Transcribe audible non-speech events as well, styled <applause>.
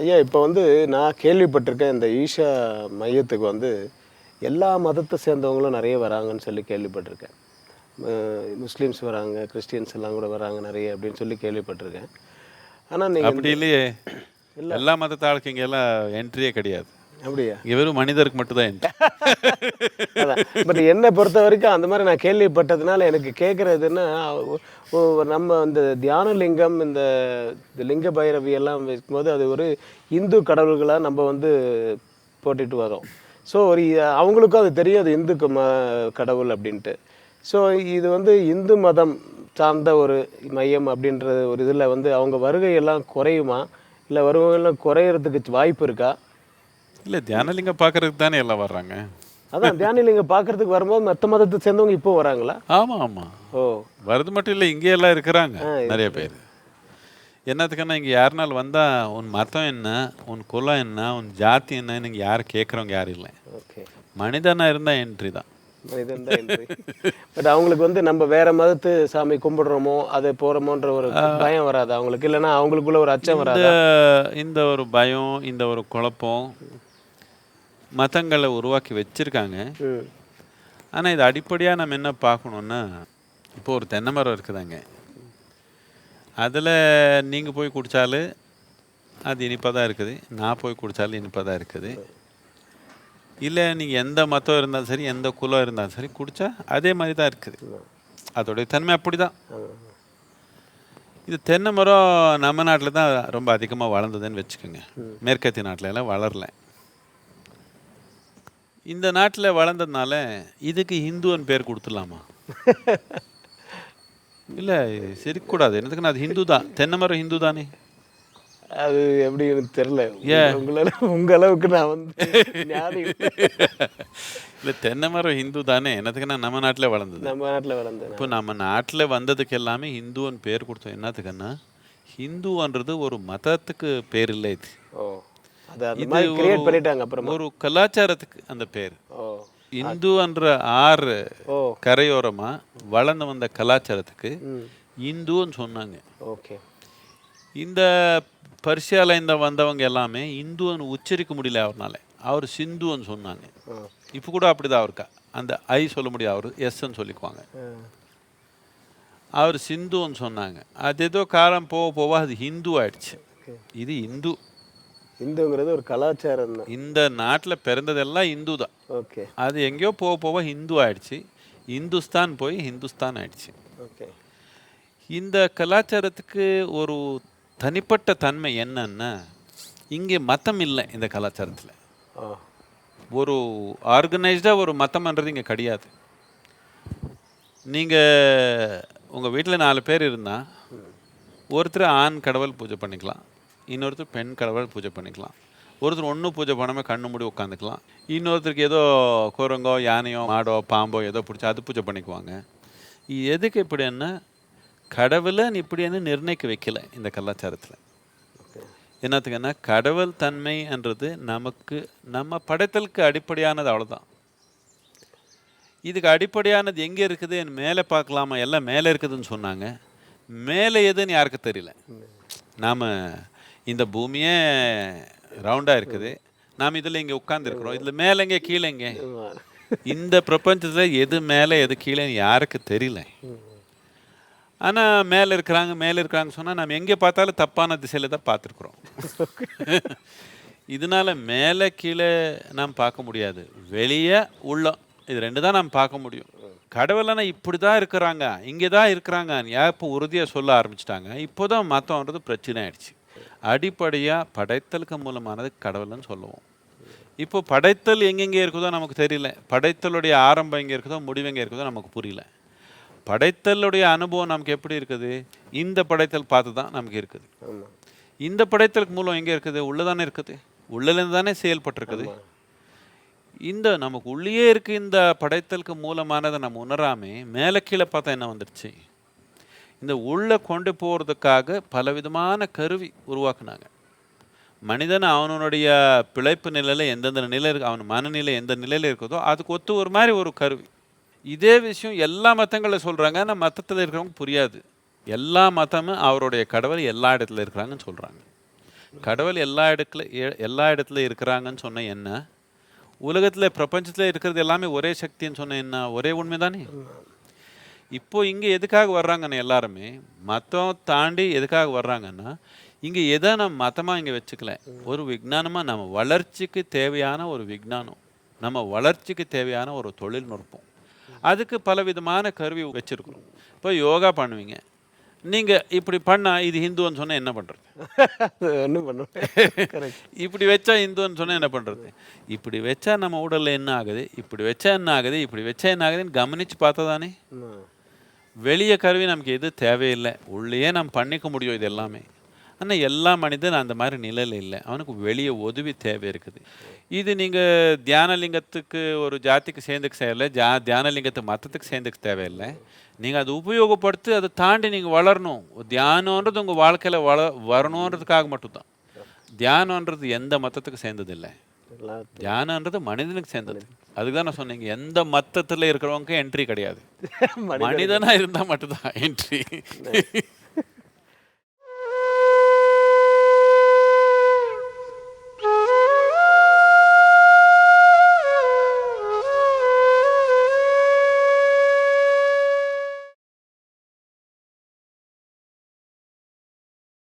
ஐயா இப்போ வந்து நான் கேள்விப்பட்டிருக்கேன் இந்த ஈஷா மையத்துக்கு வந்து எல்லா மதத்தை சேர்ந்தவங்களும் நிறைய வராங்கன்னு சொல்லி கேள்விப்பட்டிருக்கேன். முஸ்லீம்ஸ் வராங்க கிறிஸ்டியன்ஸ் எல்லாம் கூட வராங்க நிறைய அப்படின்னு சொல்லி கேள்விப்பட்டிருக்கேன். ஆனால் நீங்கள் அப்படி இல்லையே. எல்லா மதத்த ஆளுக்கு இங்க எல்லாம் என்ட்ரியே கிடையாது. அப்படியா? இங்க வெறும் மனிதருக்கு மட்டும்தான் பட் என்னை பொறுத்த வரைக்கும் அந்த மாதிரி நான் கேள்விப்பட்டதுனால எனக்கு கேட்குறதுன்னா நம்ம இந்த தியான லிங்கம் இந்த லிங்க பைரவி எல்லாம் வைக்கும்போது அது ஒரு இந்து கடவுள்களாக நம்ம வந்து போட்டுட்டு வரோம் ஸோ ஒரு அவங்களுக்கும் அது தெரியும் அது இந்து ம கடவுள் அப்படின்ட்டு. ஸோ இது வந்து இந்து மதம் சார்ந்த ஒரு மையம் அப்படின்ற ஒரு இதில் வந்து அவங்க வருகையெல்லாம் குறையுமா? இல்லை வருகையெல்லாம் குறையிறதுக்கு வாய்ப்பு இருக்கா? இல்ல தியானலிங்கம் பார்க்கறதுக்கு தானே எல்லாம் வர்றாங்க? அதான் தியானிலிங்க பார்க்கறதுக்கு வரும்போது மற்ற மதத்தை சேர்ந்தவங்க இப்போ வராங்களா? ஆமா ஆமா. ஓ. வரது மட்டும் இல்லை இங்கே எல்லாம் இருக்கிறாங்க நிறைய பேர். என்னத்துக்குன்னா இங்கே யாருனாலும் வந்தா உன் மதம் என்ன உன் குலம் என்ன உன் ஜாதி என்னன்னு இங்கே யாரும் கேட்குறவங்க யாரும் இல்லை. மனிதனா இருந்தா என்ட்ரி தான். பட் அவங்களுக்கு வந்து நம்ம வேற மதத்து சாமி கும்பிடுறோமோ அது போறோமோன்ற ஒரு பயம் வராது அவங்களுக்கு. இல்லைன்னா அவங்களுக்குள்ள ஒரு அச்சம் வராது? இந்த ஒரு பயம் இந்த ஒரு குழப்பம் மதங்களை உருவாக்கி வச்சிருக்காங்க. ம் ஆனா இது அடிப்படையா நம்ம என்ன பார்க்கணுன்னா இப்போ ஒரு தென்னை மரம் இருக்குதாங்க. அதுல நீங்க போய் குடிச்சாலும் அது இனிப்பாக தான் இருக்குது. நான் போய் குடிச்சாலும் இனிப்பாக தான் இருக்குது. இல்லை நீங்கள் எந்த மதம் இருந்தாலும் சரி எந்த குலம் இருந்தாலும் சரி குடிச்சா அதே மாதிரி தான் இருக்குது. அதோடைய தன்மை அப்படி தான் இது தென்னை மரம் நம்ம நாட்டில் தான் ரொம்ப அதிகமாக வளர்ந்ததுன்னு வச்சுக்கோங்க. மேற்கத்திய நாட்டுல எல்லாம் வளரல. இந்த நாட்டில் வளர்ந்ததுனால இதுக்கு ஹிந்துன்னு பேர் கொடுத்துடலாமா? <laughs> இல்லை சிரிக்கக்கூடாது. என்னதுக்குன்னா அது ஹிந்து தான் தென்னை மரம் ஹிந்து தானே அது எப்படி எனக்கு தெரியல. உங்களால உங்க அளவுக்கு நான் வந்து <laughs> இல்லை. தென்னை மரம் ஹிந்து தானே என்னத்துக்குன்னா நம்ம நாட்டில் வளர்ந்தது. நம்ம நாட்டுல வளர்ந்தேன் இப்போ நம்ம நாட்டில் வந்ததுக்கு எல்லாமே ஹிந்துன்னு பேர் கொடுத்தோம். என்னத்துக்குன்னா ஹிந்துன்றது ஒரு மதத்துக்கு பேர் இல்லை இது. ஓ. அது கிரியேட் பண்ணிட்டாங்க அப்புறமா. ஒரு கலாச்சாரத்துக்கு அந்த பேர். இந்துன்ற ஆறு கரையோரமா வளர்ந்து வந்த கலாச்சாரத்துக்கு இந்துன்னு சொன்னாங்க. ஓகே. இந்த பர்ஷியால இந்த வந்தவங்க எல்லாமே இந்துன்னு உச்சரிக்க முடியல அவர்னால. அவர் சிந்துன்னு சொன்னாங்க. இப்போ கூட அப்படிதான் அவருக்கா? அந்த ஐ சொல்ல முடியாது அவர் எஸ்ன்னு சொல்லிக்குவாங்க. அவர் சிந்துன்னு சொன்னாங்க. அது ஏதோ காலம் போக போக அது ஹிந்து ஆயிடுச்சு. இது இந்து. இந்துங்கிறது ஒரு கலாச்சாரம் தான். இந்த நாட்டில் பிறந்ததெல்லாம் இந்து தான். ஓகே. அது எங்கேயோ போக போக ஹிந்து ஆயிடுச்சு. இந்துஸ்தான் போய் ஹிந்துஸ்தான் ஆயிடுச்சு. ஓகே. இந்த கலாச்சாரத்துக்கு ஒரு தனிப்பட்ட தன்மை என்னன்னா இங்கே மதம் இல்லை இந்த கலாச்சாரத்தில். ஒரு ஆர்கனைஸ்டாக ஒரு மதம்ன்றது இங்கே கிடையாது. நீங்கள் உங்கள் வீட்டில் நாலு பேர் இருந்தால் ஒருத்தர் ஆண் கடவுள் பூஜை பண்ணிக்கலாம். இன்னொருத்தர் பெண் கடவுள் பூஜை பண்ணிக்கலாம். ஒருத்தர் ஒன்றும் பூஜை பண்ணாமல் கண்ணு மூடி உட்காந்துக்கலாம். இன்னொருத்தருக்கு ஏதோ குரங்கோ யானையோ மாடோ பாம்போ ஏதோ பிடிச்சி அது பூஜை பண்ணிக்குவாங்க. எதுக்கு எதுக்கு இப்படின்னா கடவுளை இப்படின்னு நிர்ணயிக்க வைக்கல இந்த கலாச்சாரத்தில். என்னத்துக்குன்னா கடவுள் தன்மைன்றது நமக்கு நம்ம படைத்தலுக்கு அடிப்படையானது அவ்வளோதான் இதுக்கு அடிப்படையானது எங்கே இருக்குது? என் மேலே பார்க்கலாமா? எல்லாம் மேலே இருக்குதுன்னு சொன்னாங்க. மேலே எதுன்னு யாருக்கு தெரியல. நாம் இந்த பூமியே ரவுண்டாக இருக்குது. நாம் இதில் இங்கே உட்காந்துருக்குறோம் இதில் மேலே கீழேங்க? கீழே இந்த பிரபஞ்சத்தில் எது மேலே எது கீழேன்னு யாருக்கு தெரியல. ஆனால் மேலே இருக்கிறாங்க மேலே இருக்கிறாங்க சொன்னால் நம்ம எங்கே பார்த்தாலும் தப்பான திசையில் தான் பார்த்துருக்குறோம். இதனால மேலே கீழே நாம் பார்க்க முடியாது. வெளியே உள்ளம். இது ரெண்டு தான் நாம் பார்க்க முடியும். கடவுளனா இப்படி தான் இருக்கிறாங்க. இங்கே தான் இருக்கிறாங்க இப்போ உறுதியாக சொல்ல ஆரம்பிச்சிட்டாங்க. இப்போ தான் மற்றவன்றது பிரச்சனை ஆயிடுச்சு. அடிப்படையாக படைத்தலுக்கு மூலமானது கடவுள்னு சொல்லுவோம். இப்போ படைத்தல் எங்கெங்கே இருக்குதோ நமக்கு தெரியல. படைத்தலுடைய ஆரம்பம் எங்கே இருக்குதோ முடிவு எங்கே இருக்குதோ நமக்கு புரியல. படைத்தலுடைய அனுபவம் நமக்கு எப்படி இருக்குது? இந்த படைத்தல் பார்த்து தான் நமக்கு இருக்குது. இந்த படைத்தலுக்கு மூலம் எங்கே இருக்குது? உள்ளதானே இருக்குது. உள்ளேருந்து தானே செயல்பட்டிருக்குது இந்த நமக்கு உள்ளேயே இருக்கு இந்த படைத்தலுக்கு மூலமானதை நம்ம உணராமே மேலே கீழே பார்த்தா என்ன வந்துடுச்சு இந்த உள்ளே கொண்டு போகிறதுக்காக பலவிதமான கருவி உருவாக்குனாங்க. மனிதன் அவனுடைய பிழைப்பு நிலையில் எந்தெந்த நிலை இருக்கு அவன் மனநிலை எந்த நிலையில் இருக்குதோ அதுக்கு ஒத்து ஒரு மாதிரி ஒரு கருவி. இதே விஷயம் எல்லா மதங்களில் சொல்கிறாங்க ஆனால் மதத்தில் இருக்கிறவங்க புரியாது. எல்லா மதமும் அவருடைய கடவுள் எல்லா இடத்துல இருக்கிறாங்கன்னு சொல்கிறாங்க கடவுள் எல்லா இடத்துல எ- எல்லா இடத்துல இருக்கிறாங்கன்னு சொன்ன என்ன? உலகத்தில் பிரபஞ்சத்தில் இருக்கிறது எல்லாமே ஒரே சக்தின்னு சொன்ன என்ன? ஒரே உண்மை தானே இப்போ இங்க எதுக்காக வர்றாங்கன்னு எல்லாருமே மதம் தாண்டி எதுக்காக வர்றாங்கன்னா இங்க எதை நம்ம மதமா இங்க வச்சுக்கல. ஒரு விஞ்ஞானமா நம்ம வளர்ச்சிக்கு தேவையான ஒரு விஞ்ஞானம் நம்ம வளர்ச்சிக்கு தேவையான ஒரு தொழில்நுட்பம். அதுக்கு பல விதமான கருவி வச்சிருக்கிறோம். இப்போ யோகா பண்ணுவீங்க. நீங்க இப்படி பண்ணா இது ஹிந்துன்னு சொன்னா என்ன பண்றது? ஒன்றும் கரெக்ட் இப்படி வச்சா இந்துன்னு சொன்னா என்ன பண்றது? இப்படி வச்சா நம்ம உடல்ல என்ன ஆகுது? இப்படி வச்சா என்ன ஆகுது? இப்படி வச்சா என்ன ஆகுதுன்னு கவனிச்சு பார்த்தா தானே? வெளிய கருவி நமக்கு எது தேவையில்லை உள்ளேயே நம்ம பண்ணிக்க முடியும் இது எல்லாமே. ஆனா எல்லா மனிதன் அந்த மாதிரி நிலையில் இல்லை. அவனுக்கு வெளியே உதவி தேவை இருக்குது. இது நீங்க தியானலிங்கத்துக்கு ஒரு ஜாதிக்கு சேர்ந்துக்க தேவையில்லை. ஜா தியானலிங்கத்துக்கு மத்தத்துக்கு சேர்ந்துக்க தேவையில்லை. நீங்க அதை உபயோகப்படுத்தி அதை தாண்டி நீங்க வளரணும். தியானன்றது உங்க வாழ்க்கையில வள வரணுன்றதுக்காக மட்டும்தான். தியானன்றது எந்த மத்தத்துக்கு சேர்ந்ததில்லை. தியானன்றது மனிதனுக்கு சேர்ந்தது. அதுக்கு தான் நான் சொன்னீங்க எந்த மத்தத்துல இருக்கிறவங்க என்ட்ரி கிடையாது. <laughs> மனிதன் மனிதனா இருந்தா மட்டும்தான் என்ட்ரி <laughs>